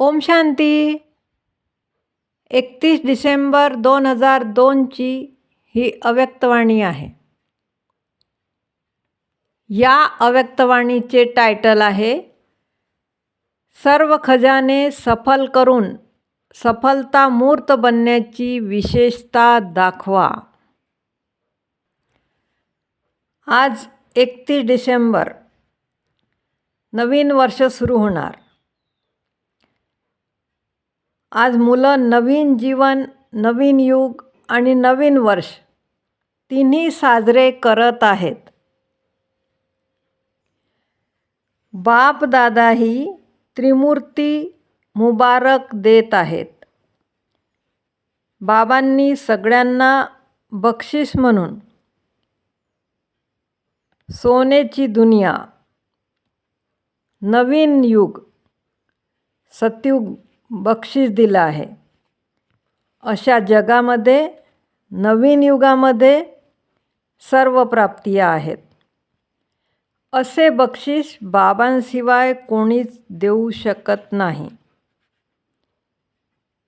ओम शांती. एकतीस डिसेंबर दोन हजार दोनची ही अव्यक्तवाणी आहे. या अव्यक्तवाणीचे टायटल आहे सर्व खजाने सफल करून सफलता मूर्त बनण्याची विशेषता दाखवा. आज एकतीस डिसेंबर नवीन वर्ष सुरू होणार. आज मुलं नवीन जीवन नवीन युग आणि नवीन वर्ष तिन्ही साजरे करत आहेत. बापदादाही त्रिमूर्ती मुबारक देत आहेत. बाबांनी सगळ्यांना बक्षीस म्हणून सोनेची दुनिया नवीन युग सतयुग बक्षीस दिलं आहे. अशा जगामध्ये नवीन युगामध्ये सर्व प्राप्तिया आहेत. असे बक्षीस बाबांशिवाय कोणीच देऊ शकत नाही.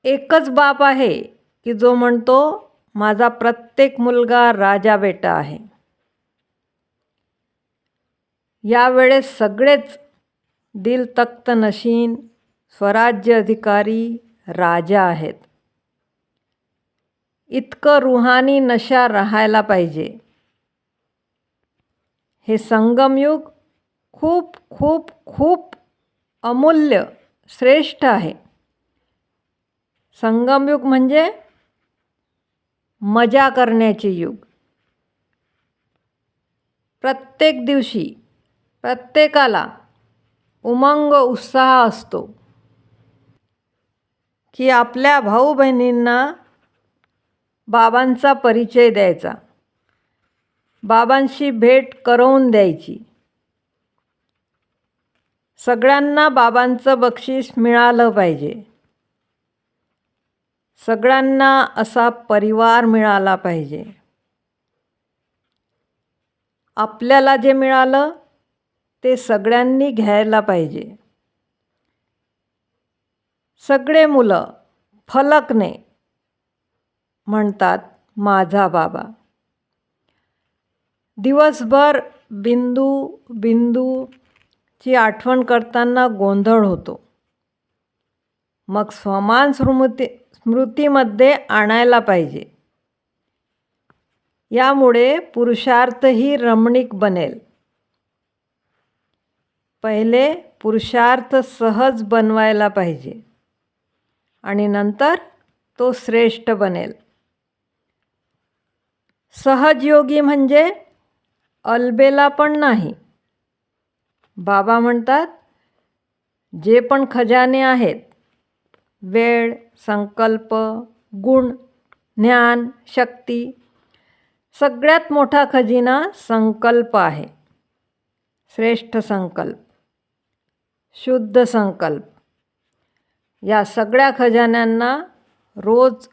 एकच बाप आहे की जो म्हणतो माझा प्रत्येक मुलगा राजा बेटा आहे. यावेळेस सगळेच दिल तख्त नशीन स्वराज्य अधिकारी राजा आहेत. इतकं रुहानी नशा राहायला पाहिजे. हे संगमयुग खूप खूप खूप अमूल्य, श्रेष्ठ आहे. संगमयुग म्हणजे मज़ा करण्याचे युग. प्रत्येक दिवशी, प्रत्येकाला उमंग उत्साह असतो. की आपल्या भाऊ बहिणींना बाबांचा परिचय द्यायचा. बाबांशी भेट करवून द्यायची. सगळ्यांना बाबांचं बक्षीस मिळालं पाहिजे. सगळ्यांना असा परिवार मिळाला पाहिजे. आपल्याला जे मिळालं ते सगळ्यांनी घ्यायला पाहिजे. सगळे मुलं फलकने म्हणतात माझा बाबा. दिवसभर बिंदू बिंदूची आठवण करताना गोंधळ होतो. मग समान स्मृती स्मृतीमध्ये आणायला पाहिजे. यामुळे पुरुषार्थही रमणीक बनेल. पहिले पुरुषार्थ सहज बनवायला पाहिजे. आणि नंतर तो श्रेष्ठ बनेल. सहजयोगी म्हणजे अलबेला पण नाही. बाबा म्हणतात जे पण खजाने आहेत वेळ संकल्प गुण ज्ञान शक्ती सगळ्यात मोठा खजिना संकल्प आहे. श्रेष्ठ संकल्प शुद्ध संकल्प. या सगळ्या खजान्यांना रोज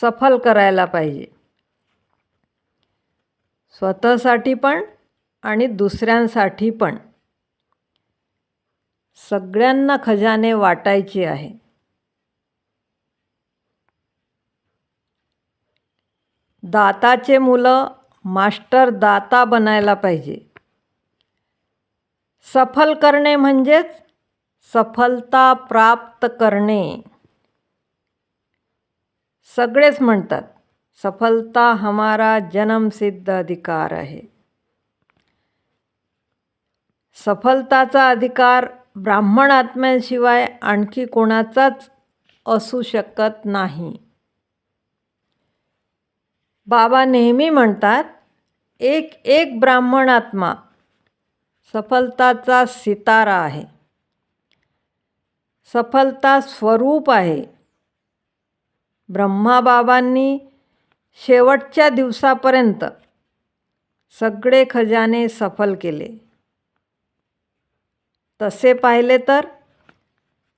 सफल करायला पाहिजे. स्वतःसाठी पण आणि दुसऱ्यांसाठी पण. सगळ्यांना खजाने वाटायचे आहे. दाताचे मुलं मास्टर दाता बनायला पाहिजे. सफल करणे म्हणजेच सफलता प्राप्त करणे. सगळेच म्हणतात सफलता हमारा जन्मसिद्ध अधिकार आहे. सफलताचा अधिकार ब्राह्मण आत्म्यांशिवाय आणखी कोणाचाच असू शकत नाही. बाबा नेहमी म्हणतात एक एक ब्राह्मण आत्मा सफलताचा सितारा आहे. सफलता स्वरूप आहे. ब्रह्माबाबांनी शेवटच्या दिवसापर्यंत सगळे खजाने सफल केले. तसे पाहिले तर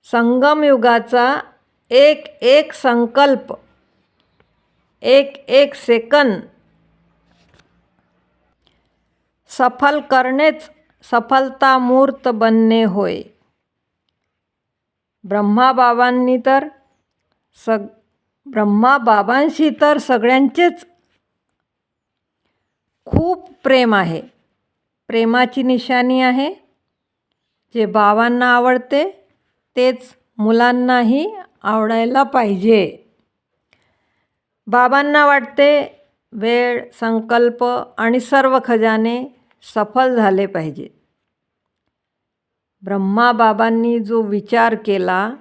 संगमयुगाचा एक एक संकल्प एक एक सेकंद सफल करणेच सफलता मूर्त बनणे होय. ब्रह्माबाबांनी तर सग ब्रह्माबाबांशी तर सगळ्यांचेच खूप प्रेम आहे. प्रेमाची निशाणी आहे. जे बाबांना आवडते तेच मुलांनाही आवडायला पाहिजे. बाबांना वाटते वेळ संकल्प आणि सर्व खजाने सफल झाले पाहिजेत. ब्रह्माबाबांनी जो विचार केला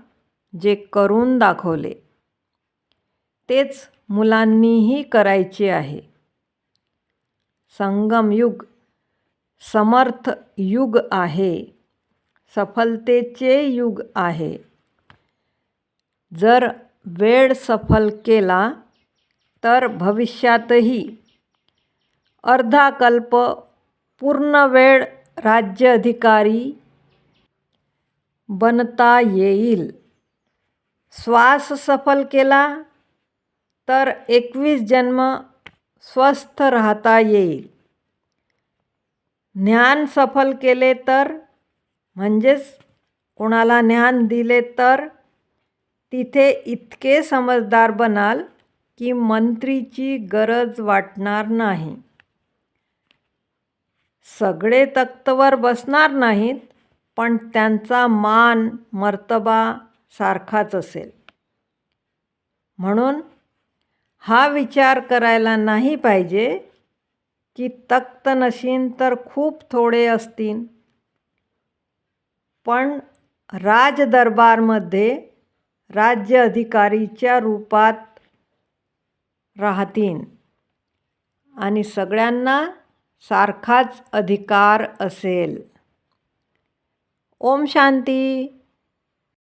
जे करून दाखवले तेच मुलांनीही करायचे आहे. संगमयुग समर्थ युग आहे सफलतेचे युग आहे. जर वेळ सफल केला तर भविष्यातही अर्धा कल्प पूर्ण वेळ राज्य अधिकारी बनता येईल. श्वास सफल केला तर एकवीस जन्म स्वस्थ राहता येईल. ज्ञान सफल केले तर म्हणजेच कोणाला ज्ञान दिले तर तिथे इतके समजदार बनाल की मंत्रीची गरज वाटणार नाही. सगळे तख्तवर बसणार नाहीत पण त्यांचा मान मर्तबा सारखाच असेल. म्हणून हा विचार करायला नाही पाहिजे की तक्त नशीन तर खूप थोडे असतील. पण राजदरबारमध्ये राज्य अधिकारीच्या रूपात राहतीन आणि सगळ्यांना सारखाच अधिकार असेल. ओम शांती।